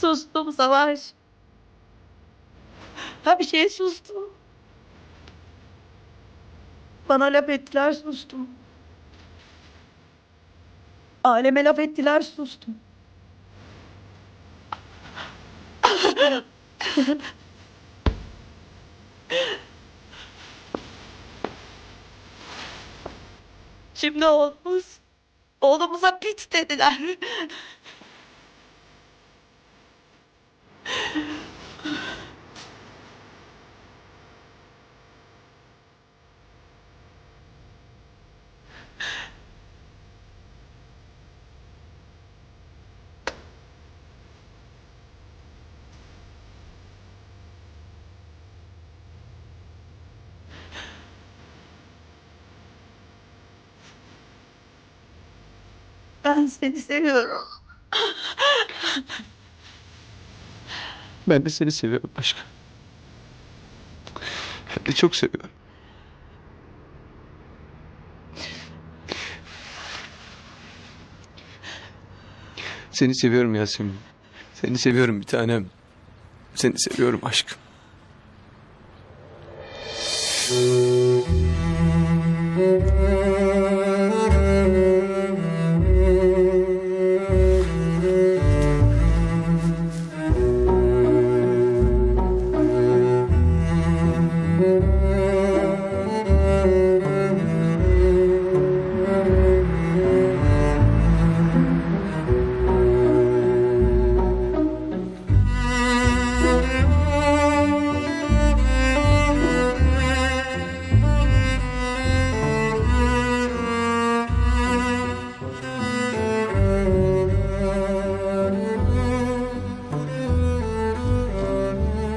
Sustum Savaş. Her şeye sustum. Bana laf ettiler sustum. Aleme laf ettiler sustum. Şimdi oğlumuz, oğlumuza pit dediler. Ben seni seviyorum. Ben de seni seviyorum aşkım. Ben de çok seviyorum. Seni seviyorum Yasemin. Seni seviyorum bir tanem. Seni seviyorum aşkım.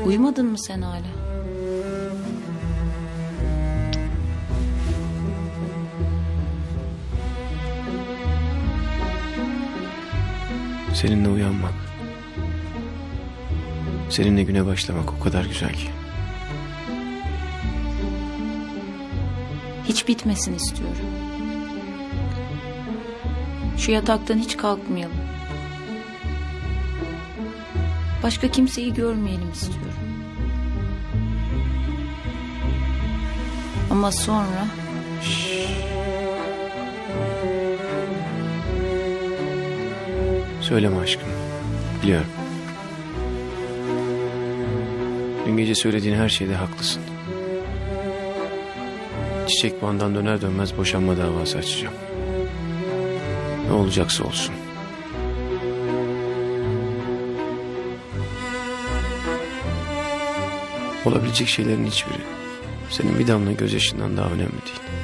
Uyumadın mı sen hala? Seninle uyanmak. Seninle güne başlamak o kadar güzel ki. Hiç bitmesin istiyorum. Şu yataktan hiç kalkmayalım. Başka kimseyi görmeyelim istiyorum. Ama sonra Söyleme aşkım. Biliyorum. Dün gece söylediğin her şeyde haklısın. Çiçek Van'dan döner dönmez boşanma davası açacağım. Ne olacaksa olsun. Olabilecek şeylerin hiçbiri senin bir damla gözyaşından daha önemli değil.